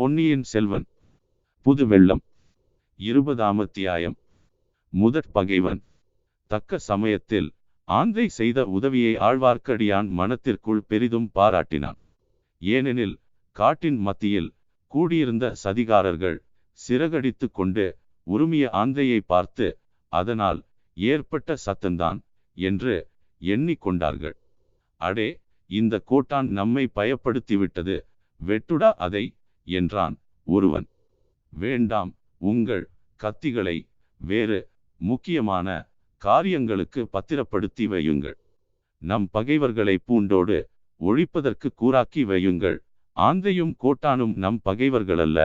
பொன்னியின் செல்வன். புது வெள்ளம். இருபதாம் அத்தியாயம். முதற் பகைவன். தக்க சமயத்தில் ஆந்தை செய்த உதவியை ஆழ்வார்க்கடியான் மனத்திற்குள் பெரிதும் பாராட்டினான். ஏனெனில் காட்டின் மத்தியில் கூடியிருந்த சதிகாரர்கள் சிறகடித்து கொண்டு உருமிய ஆந்தையை பார்த்து அதனால் ஏற்பட்ட சத்தந்தான் என்று எண்ணிக்கொண்டார்கள் அடே இந்த கோட்டான் நம்மை பயப்படுத்திவிட்டது. வெட்டுடா அதை என்றான் ஒருவன். வேண்டாம் உங்கள் கத்திகளை வேறு முக்கியமான காரியங்களுக்கு பத்திரப்படுத்தி வையுங்கள். நம் பகைவர்களை பூண்டோடு ஒழிப்பதற்கு கூறாக்கி வையுங்கள். ஆந்தையும் கோட்டானும் நம் பகைவர்களல்ல.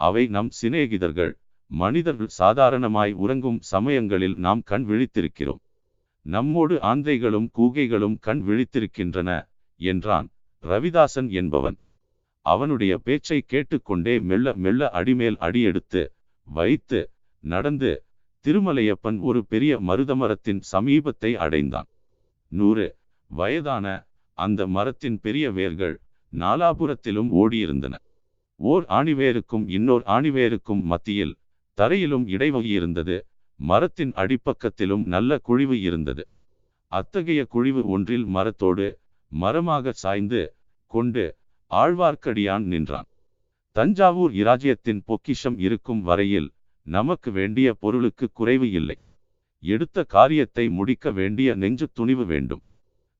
அவை நம் சிநேகிதர்கள். மனிதர்கள் சாதாரணமாய் உறங்கும் சமயங்களில் நாம் கண் விழித்திருக்கிறோம். நம்மோடு ஆந்தைகளும் கூகைகளும் கண் விழித்திருக்கின்றன என்றான் ரவிதாசன் என்பவன். அவனுடைய பேச்சை கேட்டுக்கொண்டே மெல்ல மெல்ல அடிமேல் அடியெடுத்து வைத்து நடந்து திருமலையப்பன் ஒரு பெரிய மருதமரத்தின் சமீபத்தை அடைந்தான். நூறு வயதான அந்த மரத்தின் பெரிய வேர்கள் நாலாபுரத்திலும் ஓடியிருந்தன. ஓர் ஆணிவேருக்கும் இன்னோர் ஆணிவேருக்கும் மத்தியில் தரையிலும் இடைவகி இருந்தது. மரத்தின் அடிப்பக்கத்திலும் நல்ல குழிவு இருந்தது. அத்தகைய குழிவு ஒன்றில் மரத்தோடு மரமாக சாய்ந்து கொண்டு ஆழ்வார்க்கடியான் நின்றான். தஞ்சாவூர் இராஜ்யத்தின் பொக்கிஷம் இருக்கும் வரையில் நமக்கு வேண்டிய பொருளுக்கு குறைவு இல்லை. எடுத்த காரியத்தை முடிக்க வேண்டிய நெஞ்சு துணிவு வேண்டும்.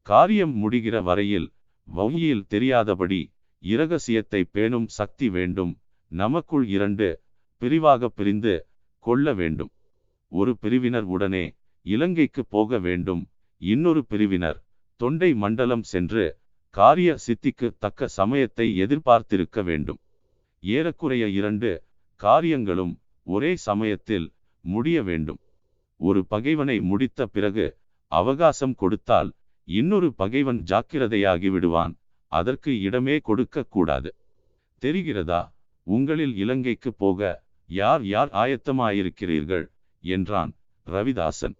காரியம் முடிகிற வரையில் வங்கியில் தெரியாதபடி இரகசியத்தை பேணும் சக்தி வேண்டும். நமக்குள் இரண்டு பிரிவாக பிரிந்து கொள்ள வேண்டும். ஒரு பிரிவினர் உடனே இலங்கைக்கு போக வேண்டும். இன்னொரு பிரிவினர் தொண்டை மண்டலம் சென்று காரிய சித்திக்கு தக்க சமயத்தை எதிர்பார்த்திருக்க வேண்டும். ஏறக்குறைய இரண்டு காரியங்களும் ஒரே சமயத்தில் முடிய வேண்டும். ஒரு பகைவனை முடித்த பிறகு அவகாசம் கொடுத்தால் இன்னொரு பகைவன் ஜாக்கிரதையாகி விடுவான். அதற்கு இடமே கொடுக்க கூடாது. தெரிகிறதா? உங்களில் இலங்கைக்கு போக யார் யார் ஆயத்தமாயிருக்கிறீர்கள்? என்றான் ரவிதாசன்.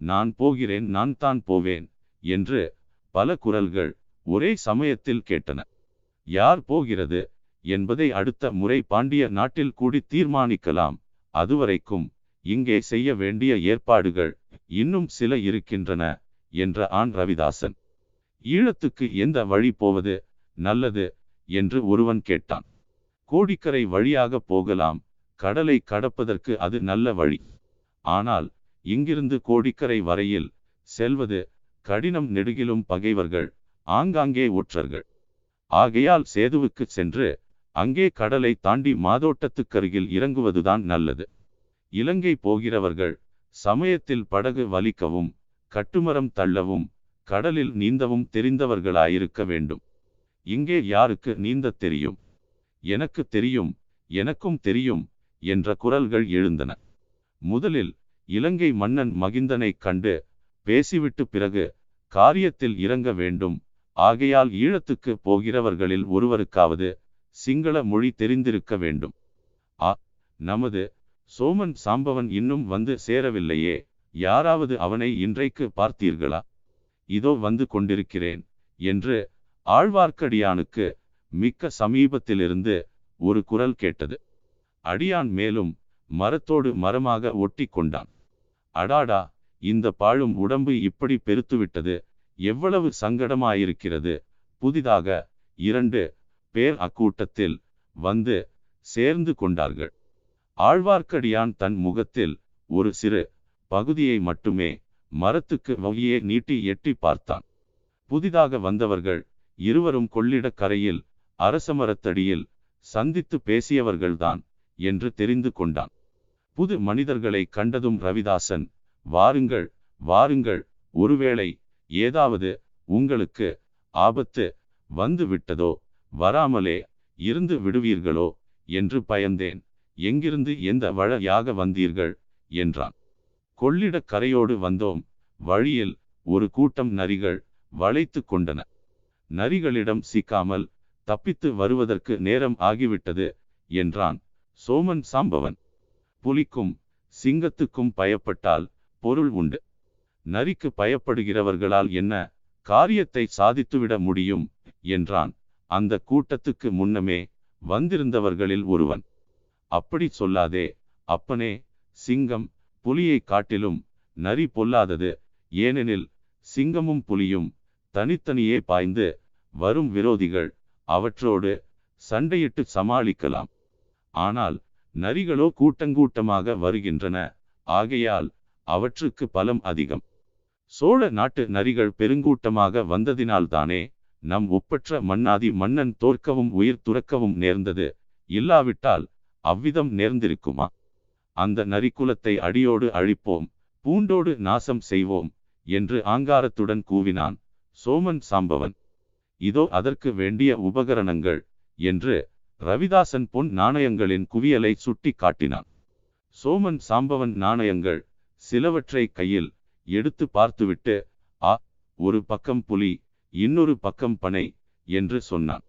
நான் போகிறேன் நான் தான் போவேன் என்று பல குரல்கள் ஒரே சமயத்தில் கேட்டன. யார் போகிறது? என்பதை அடுத்த முறை பாண்டிய நாட்டில் கூடி தீர்மானிக்கலாம். அதுவரைக்கும் இங்கே செய்ய வேண்டிய ஏற்பாடுகள் இன்னும் சில இருக்கின்றன என்ற ஆண் ரவிதாசன். ஈழத்துக்கு எந்த வழி போவது நல்லது? என்று ஒருவன் கேட்டான். கோடிக்கரை வழியாக போகலாம் கடலை கடப்பதற்கு அது நல்ல வழி. ஆனால் இங்கிருந்து கோடிக்கரை வரையில் செல்வது கடினம் நெடுகிலும் பகைவர்கள் ஆங்காங்கே ஒற்றர்கள் ஆகையால் சேதுவுக்கு சென்று அங்கே கடலை தாண்டி மாதோட்டத்துக்கருகில் இறங்குவதுதான் நல்லது. இலங்கை போகிறவர்கள் சமயத்தில் படகு வலிக்கவும் கட்டுமரம் தள்ளவும் கடலில் நீந்தவும் தெரிந்தவர்களாயிருக்க வேண்டும். இங்கே யாருக்கு நீந்த தெரியும்? எனக்கு தெரியும் எனக்கும் தெரியும் என்ற குரல்கள் எழுந்தன. முதலில் இலங்கை மன்னன் மகிந்தனை கண்டு பேசிவிட்டு பிறகு காரியத்தில் இறங்க வேண்டும் ஆகையால் ஈழத்துக்கு போகிறவர்களில் ஒருவருக்காவது சிங்கள மொழி தெரிந்திருக்க வேண்டும். ஆ நமது சோமன் சாம்பவன் இன்னும் வந்து சேரவில்லையே யாராவது அவனை இன்றைக்கு பார்த்தீர்களா? இதோ வந்து கொண்டிருக்கிறேன் என்று ஆழ்வார்க்கடியானுக்கு மிக்க சமீபத்திலிருந்து ஒரு குரல் கேட்டது. அடியான் மேலும் மரத்தோடு மரமாக ஒட்டி கொண்டான். அடாடா இந்த பாழும் உடம்பு இப்படி பெருத்துவிட்டது எவ்வளவு சங்கடமாயிருக்கிறது. புதிதாக இரண்டு பேர் அக்கூட்டத்தில் வந்து சேர்ந்து கொண்டார்கள். ஆழ்வார்க்கடியான் தன் முகத்தில் ஒரு சிறு பகுதியை மட்டுமே மரத்துக்கு வகையே நீட்டி எட்டி பார்த்தான். புதிதாக வந்தவர்கள் இருவரும் கொள்ளிடக் கரையில் அரசமரத்தடியில் சந்தித்து பேசியவர்கள்தான் என்று தெரிந்து கொண்டான். புது மனிதர்களை கண்டதும் ரவிதாசன் வாருங்கள் வாருங்கள் ஒருவேளை ஏதாவது உங்களுக்கு ஆபத்து வந்து விட்டதோ வராமலே இருந்து விடுவீர்களோ என்று பயந்தேன். எங்கிருந்து எந்த வழியாக வந்தீர்கள்? என்றான். கொள்ளிடக் கரையோடு வந்தோம். வழியில் ஒரு கூட்டம் நரிகள் வளைத்து கொண்டன. நரிகளிடம் சிக்காமல் தப்பித்து வருவதற்கு நேரம் ஆகிவிட்டது என்றான் சோமன் சாம்பவன். புலிக்கும் சிங்கத்துக்கும் பயப்பட்டால் பொருள் உண்டு. நரிக்கு பயப்படுகிறவர்களால் என்ன காரியத்தை சாதித்துவிட முடியும்? என்றான். அந்த கூட்டத்துக்கு முன்னமே வந்திருந்தவர்களில் ஒருவன். அப்படி சொல்லாதே அப்பனே சிங்கம் புலியை காட்டிலும் நரி பொல்லாதது. ஏனெனில் சிங்கமும் புலியும் தனித்தனியே பாய்ந்து வரும் விரோதிகள் அவற்றோடு சண்டையிட்டு சமாளிக்கலாம். ஆனால் நரிகளோ கூட்டங்கூட்டமாக வருகின்றன. ஆகையால் அவற்றுக்கு பலம் அதிகம். சோழ நாட்டு நரிகள் பெருங்கூட்டமாக வந்ததினால்தானே நம் ஒப்பற்ற மன்னாதி மன்னன் தோற்கவும் உயிர் துறக்கவும் நேர்ந்தது. இல்லாவிட்டால் அவ்விதம் நேர்ந்திருக்குமா? அந்த நரிக்குலத்தை அடியோடு அழிப்போம் பூண்டோடு நாசம் செய்வோம் என்று ஆங்காரத்துடன் கூவினான் சோமன் சாம்பவன். இதோ அதற்கு வேண்டிய உபகரணங்கள் என்று ரவிதாசன் பொன் நாணயங்களின் குவியலை சுட்டி காட்டினான் சோமன் சாம்பவன் நாணயங்கள் சிலவற்றை கையில் எடுத்து பார்த்துவிட்டு ஆ ஒரு பக்கம் புலி இன்னொரு பக்கம் பனை என்று சொன்னான்.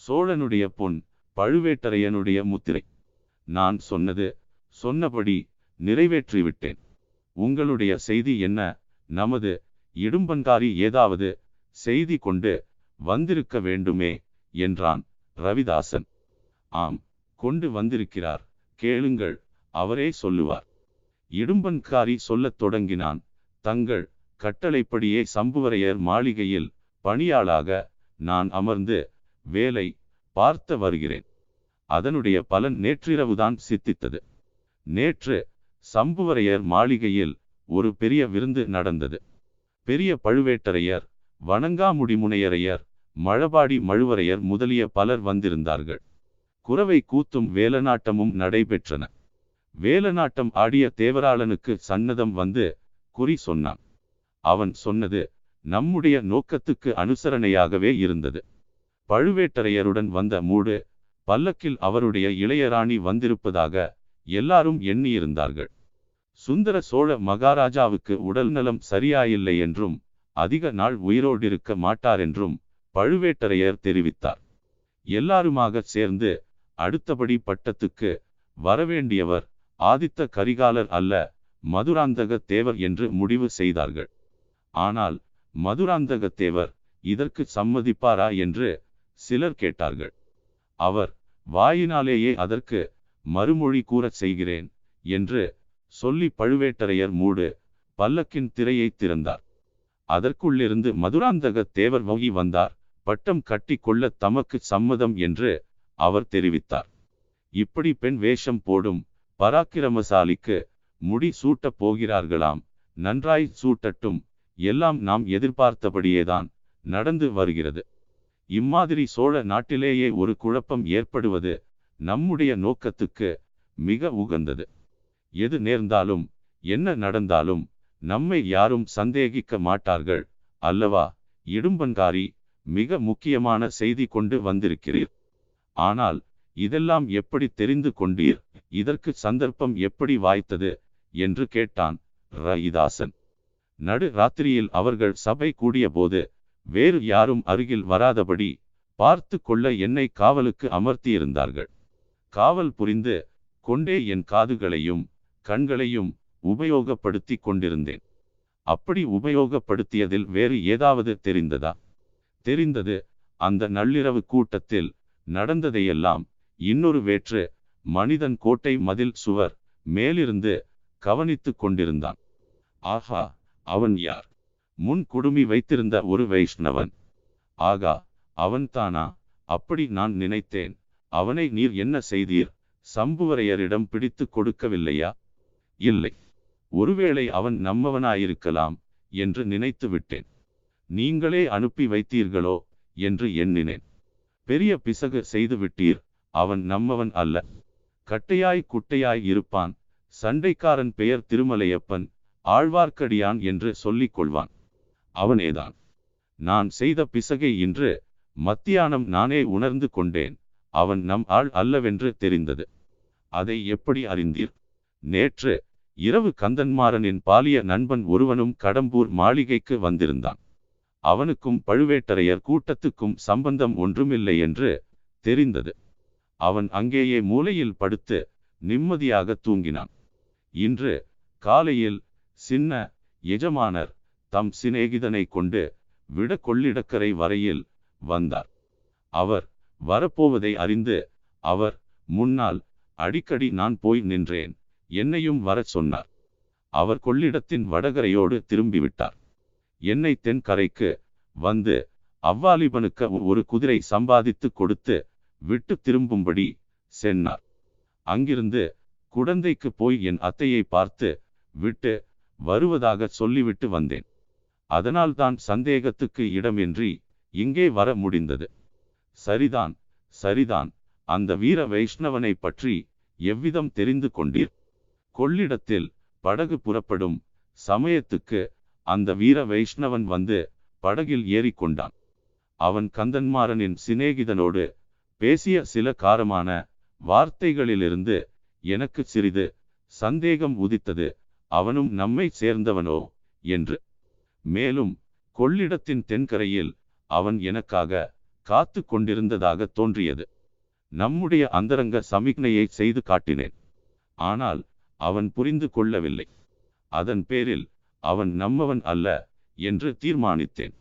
சோழனுடைய பொன் பழுவேட்டரையனுடைய முத்திரை. நான் சொன்னது சொன்னபடி நிறைவேற்றிவிட்டேன். உங்களுடைய செய்தி என்ன? நமது இடும்பன்காரி ஏதாவது செய்தி கொண்டு வந்திருக்க வேண்டுமே என்றான் ரவிதாசன். ஆம் கொண்டு வந்திருக்கிறார் கேளுங்கள் அவரே சொல்லுவார். இடும்பன்காரி சொல்லத் தொடங்கினான். தங்கள் கட்டளைப்படியே சம்புவரையர் மாளிகையில் பணியாளாக நான் அமர்ந்து வேலை பார்த்த வருகிறேன். அதனுடைய பலன் நேற்றிரவுதான் சித்தித்தது. நேற்று சம்புவரையர் மாளிகையில் ஒரு பெரிய விருந்து நடந்தது. பெரிய பழுவேட்டரையர் வணங்காமுடிமுனையரையர் மழபாடி மழுவரையர் முதலிய பலர் வந்திருந்தார்கள். குறவை கூத்தும் வேலநாட்டமும் நடைபெற்றன. வேலநாட்டம் ஆடிய தேவராளனுக்கு சன்னதம் வந்து குறி சொன்னான். அவன் சொன்னது நம்முடைய நோக்கத்துக்கு அனுசரணையாகவே இருந்தது. பழுவேட்டரையருடன் வந்த மூடு பல்லக்கில் அவருடைய இளையராணி வந்திருப்பதாக எல்லாரும் எண்ணியிருந்தார்கள். சுந்தர சோழ மகாராஜாவுக்கு உடல்நலம் சரியாயில்லை என்றும் அதிக நாள் உயிரோடிருக்க மாட்டார் என்றும் பழுவேட்டரையர் தெரிவித்தார். எல்லாருமாக சேர்ந்து அடுத்தபடி பட்டத்துக்கு வரவேண்டியவர் ஆதித்த கரிகாலர் அல்ல மதுராந்தக தேவர் என்று முடிவு செய்தார்கள். ஆனால் மதுராந்தக தேவர் இதற்கு சம்மதிப்பாரா என்று சிலர் கேட்டார்கள். அவர் வாயினாலேயே அதற்கு மறுமொழி கூறச் செய்கிறேன் என்று சொல்லி பழுவேட்டரையர் மூடு பல்லக்கின் திரையை திறந்தார். அதற்குள்ளிருந்து மதுராந்தக தேவர் வகி வந்தார். பட்டம் கட்டி கொள்ள தமக்கு சம்மதம் என்று அவர் தெரிவித்தார். இப்படி பெண் வேஷம் போடும் பராக்கிரமசாலிக்கு முடி சூட்டப் போகிறார்களாம். நன்றாய் சூட்டட்டும். எல்லாம் நாம் எதிர்பார்த்தபடியேதான் நடந்து வருகிறது. இம்மாதிரி சோழ நாட்டிலேயே ஒரு குழப்பம் ஏற்படுவது நம்முடைய நோக்கத்துக்கு மிக உகந்தது. எது நேர்ந்தாலும் என்ன நடந்தாலும் நம்மை யாரும் சந்தேகிக்க மாட்டார்கள் அல்லவா? இடும்பன்காரி மிக முக்கியமான செய்தி கொண்டு வந்திருக்கிறீர். ஆனால் இதெல்லாம் எப்படி தெரிந்து கொண்டீர்? இதற்கு சந்தர்ப்பம் எப்படி வாய்த்தது? என்று கேட்டான் ரயிதாசன். நடு ராத்திரியில் அவர்கள் சபை கூடியபோது வேறு யாரும் அருகில் வராதபடி பார்த்து கொள்ள என்னை காவலுக்கு அமர்த்தியிருந்தார்கள். காவல் புரிந்து கொண்டே என் காதுகளையும் கண்களையும் உபயோகப்படுத்தி கொண்டிருந்தேன். அப்படி உபயோகப்படுத்தியதில் வேறு ஏதாவது தெரிந்ததா? தெரிந்தது அந்த நள்ளிரவு கூட்டத்தில் நடந்ததையெல்லாம் இன்னொரு வேற்று மனிதன் கோட்டை மதில் சுவர் மேலிருந்து கவனித்து கொண்டிருந்தான். ஆஹா அவன் யார்? முன் குடுமி வைத்திருந்த ஒரு வைஷ்ணவன். ஆகா அவன்தானா அப்படி நான் நினைத்தேன். அவனை நீர் என்ன செய்தீர்? சம்புவரையரிடம் பிடித்து கொடுக்கவில்லையா? இல்லை. ஒருவேளை அவன் நம்மவனாயிருக்கலாம் என்று நினைத்து விட்டேன் நீங்களே அனுப்பி வைத்தீர்களோ என்று எண்ணினேன். பெரிய பிசகு செய்து விட்டீர் அவன் நம்மவன் அல்ல. கட்டையாய் குட்டையாய் இருப்பான். சண்டைக்காரன் பெயர் திருமலையப்பன். ஆழ்வார்க்கடியான் என்று சொல்லிக் கொள்வான் அவனேதான். நான் செய்த பிசகை இன்று மத்தியானம் நானே உணர்ந்து கொண்டேன். அவன் நம் ஆள் அல்லவென்று தெரிந்தது. அதை எப்படி அறிந்தீர்? நேற்று இரவு கந்தன்மாறனின் பாலிய நண்பன் ஒருவனும் கடம்பூர் மாளிகைக்கு வந்திருந்தான். அவனுக்கும் பழுவேட்டரையர் கூட்டத்துக்கும் சம்பந்தம் ஒன்றுமில்லை என்று தெரிந்தது. அவன் அங்கேயே மூலையில் படுத்து நிம்மதியாக தூங்கினான். இன்று காலையில் சின்ன எஜமானர் தம் சிநேகிதனை கொண்டு விட கொள்ளிடக்கரை வரையில் வந்தார். அவர் வரப்போவதை அறிந்து அவர் முன்னால் அடிக்கடி நான் போய் நின்றேன் என்னையும் வரச் சொன்னார். அவர் கொள்ளிடத்தின் வடகரையோடு திரும்பிவிட்டார். என்னை தென்கரைக்கு வந்து அவ்வாலிபனுக்கு ஒரு குதிரை சம்பாதித்து கொடுத்து விட்டு திரும்பும்படி சென்னார். அங்கிருந்து குடந்தைக்கு போய் என் அத்தையை பார்த்து விட்டு வருவதாக சொல்லிவிட்டு வந்தேன். அதனால்தான் சந்தேகத்துக்கு இடமின்றி இங்கே வர முடிந்தது. சரிதான் சரிதான் அந்த வீர வைஷ்ணவனை பற்றி எவ்விதம் தெரிந்து கொண்டீர்? கொள்ளிடத்தில் படகு புறப்படும் சமயத்துக்கு அந்த வீர வைஷ்ணவன் வந்து படகில் ஏறிக்கொண்டான். அவன் கந்தன்மாறனின் சிநேகிதனோடு பேசிய சில காரமான வார்த்தைகளிலிருந்து எனக்கு சிறிது சந்தேகம் உதித்தது. அவனும் நம்மை சேர்ந்தவனோ? என்று. மேலும் கொள்ளிடத்தின் தென்கரையில் அவன் எனக்காக காத்து கொண்டிருந்ததாக தோன்றியது. நம்முடைய அந்தரங்க சமிக்ஞையை செய்து காட்டினேன். ஆனால் அவன் புரிந்து கொள்ளவில்லை. அதன் பேரில் அவன் நம்மவன் அல்ல என்று தீர்மானித்தேன்.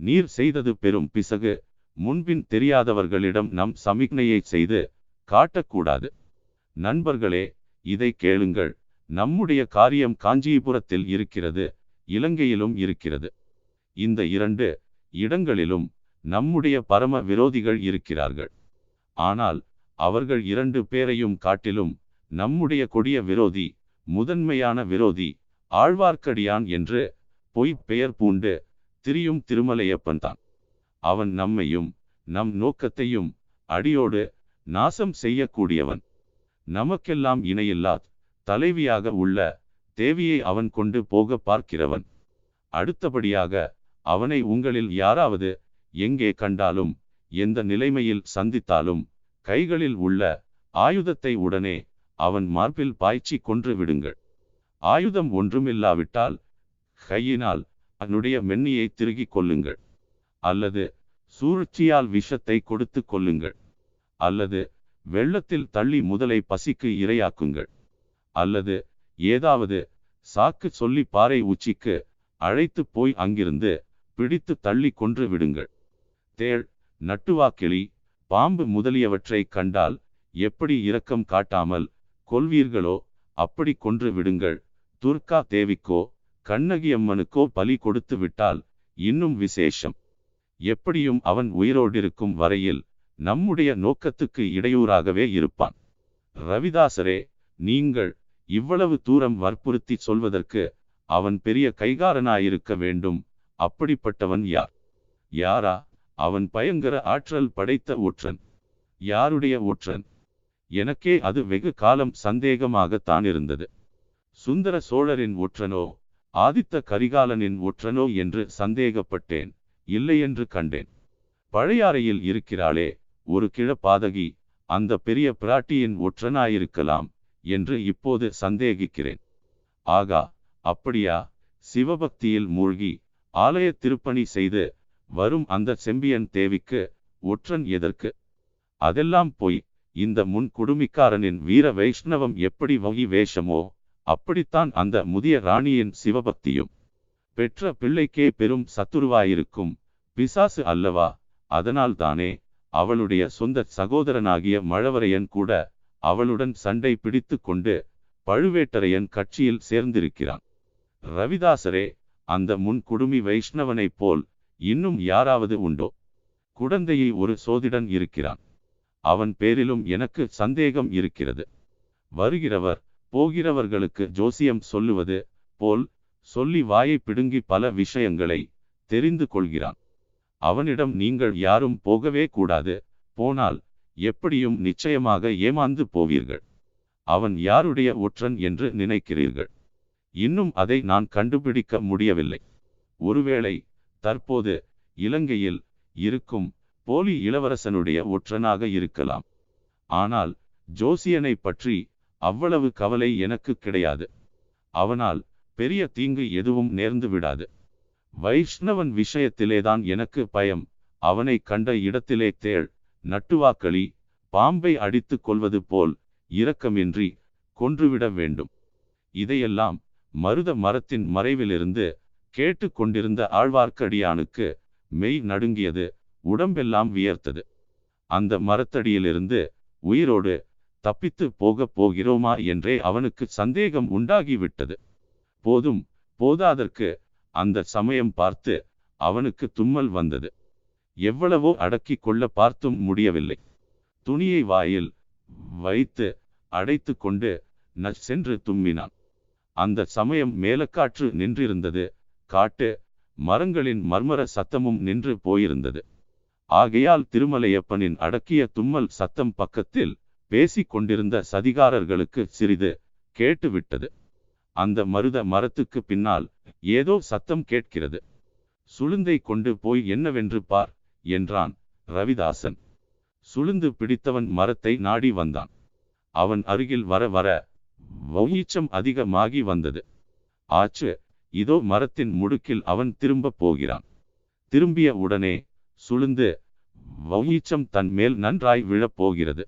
நீர் செய்தது பெரும் பிசகு. முன்பின் தெரியாதவர்களிடம் நம் சமிக்னையை செய்து காட்டக்கூடாது. நண்பர்களே இதை கேளுங்கள். நம்முடைய காரியம் காஞ்சிபுரத்தில் இருக்கிறது இலங்கையிலும் இருக்கிறது. இந்த இரண்டு இடங்களிலும் நம்முடைய பரம விரோதிகள் இருக்கிறார்கள். ஆனால் அவர்கள் இரண்டு பேரையும் காட்டிலும் நம்முடைய கொடிய விரோதி முதன்மையான விரோதி ஆழ்வார்க்கடியான் என்று பொய்ப் பெயர் பூண்டு திரியும் திருமலையப்பன் தான். அவன் நம்மையும் நம் நோக்கத்தையும் அடியோடு நாசம் செய்யக்கூடியவன். நமக்கெல்லாம் இணையில்லாத் தலைவியாக உள்ள தேவியை அவன் கொண்டு போக பார்க்கிறவன். அடுத்தபடியாக அவனை உங்களில் யாராவது எங்கே கண்டாலும் எந்த நிலைமையில் சந்தித்தாலும் கைகளில் உள்ள ஆயுதத்தை உடனே அவன் மார்பில் பாய்ச்சி கொன்று விடுங்கள். ஆயுதம் ஒன்றுமில்லாவிட்டால் கையினால் அவனுடைய மென்னியை திருகிக் கொள்ளுங்கள் அல்லது சூழ்ச்சியால் விஷத்தை கொடுத்து கொள்ளுங்கள். அல்லது வெள்ளத்தில் தள்ளி முதலை பசிக்கு இரையாக்குங்கள். அல்லது ஏதாவது சாக்கு சொல்லி பாறை உச்சிக்கு அழைத்து போய் அங்கிருந்து பிடித்து தள்ளி கொன்று விடுங்கள். தேள் நட்டுவாக்கிளி பாம்பு முதலியவற்றை கண்டால் எப்படி இரக்கம் காட்டாமல் கொல்வீர்களோ அப்படி கொன்று விடுங்கள். துர்கா தேவிக்கோ கண்ணகியம்மனுக்கோ பலி கொடுத்து விட்டால் இன்னும் விசேஷம். எப்படியும் அவன் உயிரோடிருக்கும் வரையில் நம்முடைய நோக்கத்துக்கு இடையூறாகவே இருப்பான். ரவிதாசரே நீங்கள் இவ்வளவு தூரம் வற்புறுத்தி சொல்வதற்கு அவன் பெரிய கைகாரனாயிருக்க வேண்டும். அப்படிப்பட்டவன் யார்? யாரா? அவன் பயங்கர ஆற்றல் படைத்த ஒற்றன். யாருடைய ஒற்றன்? எனக்கே அது வெகு காலம் சந்தேகமாகத்தான் இருந்தது. சுந்தர சோழரின் ஒற்றனோ ஆதித்த கரிகாலனின் ஒற்றனோ என்று சந்தேகப்பட்டேன். இல்லையென்று கண்டேன். பழையாறையில் இருக்கிறாளே ஒரு கிழப்பாதகி அந்த பெரிய பிராட்டியின் ஒற்றனாயிருக்கலாம் என்று இப்போது சந்தேகிக்கிறேன். ஆகா அப்படியா? சிவபக்தியில் மூழ்கி ஆலய திருப்பணி செய்து வரும் அந்த செம்பியன் தேவிக்கு ஒற்றன் எதற்கு? அதெல்லாம் போய் இந்த முன் குடுமிக்காரனின் வீர வைஷ்ணவம் எப்படி வகி வேஷமோ அப்படித்தான் அந்த முதிய ராணியின் சிவபக்தியும். பெற்ற பிள்ளைக்கே பெரும் சத்துருவாயிருக்கும். பிசாசு அல்லவா? அதனால் தானே அவளுடைய சொந்த சகோதரனாகிய மழவரையன் கூட அவளுடன் சண்டை பிடித்து கொண்டு பழுவேட்டரையன் கட்சியில் சேர்ந்திருக்கிறான். ரவிதாசரே அந்த முன் குடுமி வைஷ்ணவனைப் போல் இன்னும் யாராவது உண்டோ? குடந்தையை ஒரு சோதிடன் இருக்கிறான். அவன் பேரிலும் எனக்கு சந்தேகம் இருக்கிறது. வருகிறவர் போகிறவர்களுக்கு ஜோசியம் சொல்லுவது போல் சொல்லி வாயை பிடுங்கி பல விஷயங்களை தெரிந்து கொள்கிறான். அவனிடம் நீங்கள் யாரும் போகவே கூடாது. போனால் எப்படியும் நிச்சயமாக ஏமாந்து போவீர்கள். அவன் யாருடைய ஒற்றன் என்று நினைக்கிறீர்கள். இன்னும் அதை நான் கண்டுபிடிக்க முடியவில்லை. ஒருவேளை தற்போது இலங்கையில் இருக்கும் போலி இளவரசனுடைய ஒற்றனாக இருக்கலாம். ஆனால் ஜோசியனை பற்றி அவ்வளவு கவலை எனக்கு கிடையாது. அவனால் பெரிய தீங்கு எதுவும் நேர்ந்து விடாது. வைஷ்ணவன் விஷயத்திலேதான் எனக்கு பயம். அவனை கண்ட இடத்திலே தேள் நட்டுவாக்களி பாம்பை அடித்து கொள்வது போல் இரக்கமின்றி கொன்றுவிட வேண்டும். இதையெல்லாம் மருத மரத்தின் மறைவிலிருந்து கேட்டு கொண்டிருந்த ஆழ்வார்க்கடியானுக்கு மெய் நடுங்கியது உடம்பெல்லாம் வியர்த்தது. அந்த மரத்தடியிலிருந்து உயிரோடு தப்பித்து போகப் போகிறோமா என்றே அவனுக்கு சந்தேகம் உண்டாகிவிட்டது. போதும் போதாதற்கு அந்த சமயம் பார்த்து அவனுக்கு தும்மல் வந்தது. எவ்வளவோ அடக்கிக் கொள்ள பார்த்தும் முடியவில்லை. துணியை வாயில் வைத்து அடைத்து கொண்டு நச் சென்று தும்மினான். அந்த சமயம் மேலக்காற்று நின்றிருந்தது. காட்டு மரங்களின் மர்மர சத்தமும் நின்று போயிருந்தது. ஆகையால் திருமலையப்பனின் அடக்கிய தும்மல் சத்தம் பக்கத்தில் பேசிக் கொண்டிருந்த சதிகாரர்களுக்கு சிறிது கேட்டுவிட்டது. அந்த மருத மரத்துக்கு பின்னால் ஏதோ சத்தம் கேட்கிறது. சுளுந்தை கொண்டு போய் என்னவென்று பார் என்றான் ரவிதாசன். சுளுந்து பிடித்தவன் மரத்தை நாடி வந்தான். அவன் அருகில் வர வர வௌயீச்சம் அதிகமாகி வந்தது. ஆச்சு இதோ மரத்தின் முடுக்கில் அவன் திரும்ப போகிறான். திரும்பிய உடனே சுளுந்து வௌயீச்சம் தன் மேல் நன்றாய் விழப்போகிறது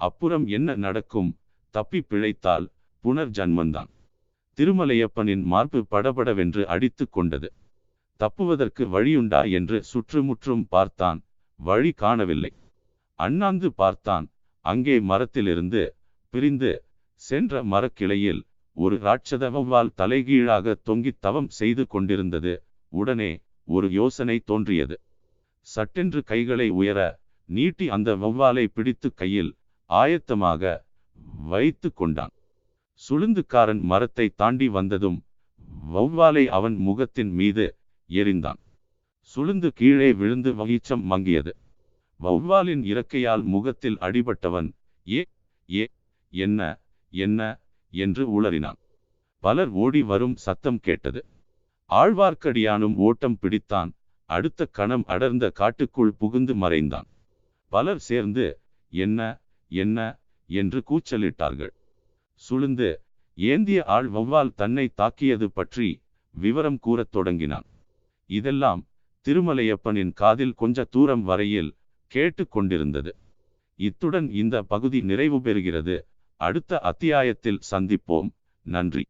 அப்புறம் என்ன நடக்கும்? தப்பி பிழைத்தால் புனர் ஜன்மந்தான் திருமலையப்பனின் மார்பு படபடவென்று அடித்து கொண்டது. தப்புவதற்கு வழியுண்டா என்று சுற்றுமுற்றும் பார்த்தான். வழி காணவில்லை. அண்ணாந்து பார்த்தான். அங்கே மரத்திலிருந்து பிரிந்து சென்ற மரக்கிளையில் ஒரு ராட்சத தலைகீழாக தொங்கித் தவம் செய்து கொண்டிருந்தது. உடனே ஒரு யோசனை தோன்றியது. சட்டென்று கைகளை உயர நீட்டி அந்த வௌவாலை பிடித்து கையில் ஆயத்தமாக வைத்து கொண்டான். சுளுந்துக்காரன் மரத்தை தாண்டி வந்ததும் வௌவாலை அவன் முகத்தின் மீது எறிந்தான். சுளுந்து கீழே விழுந்து வகிச்சம் மங்கியது. வௌவாலின் இறக்கையால் முகத்தில் அடிபட்டவன் ஏ ஏ என்ன என்ன? என்று உளறினான். பலர் ஓடி வரும் சத்தம் கேட்டது. ஆழ்வார்க்கடியானும் ஓட்டம் பிடித்தான். அடுத்த கணம் அடர்ந்த காட்டுக்குள் புகுந்து மறைந்தான். பலர் சேர்ந்து என்ன என்ன? என்று கூச்சலிட்டார்கள். சுளுந்து ஏந்திய ஆள் வௌவால் தன்னை தாக்கியது பற்றி விவரம் கூறத் தொடங்கினான். இதெல்லாம் திருமலையப்பனின் காதில் கொஞ்ச தூரம் வரையில் கேட்டு கொண்டிருந்தது. இத்துடன் இந்த பகுதி நிறைவு பெறுகிறது. அடுத்த அத்தியாயத்தில் சந்திப்போம். நன்றி.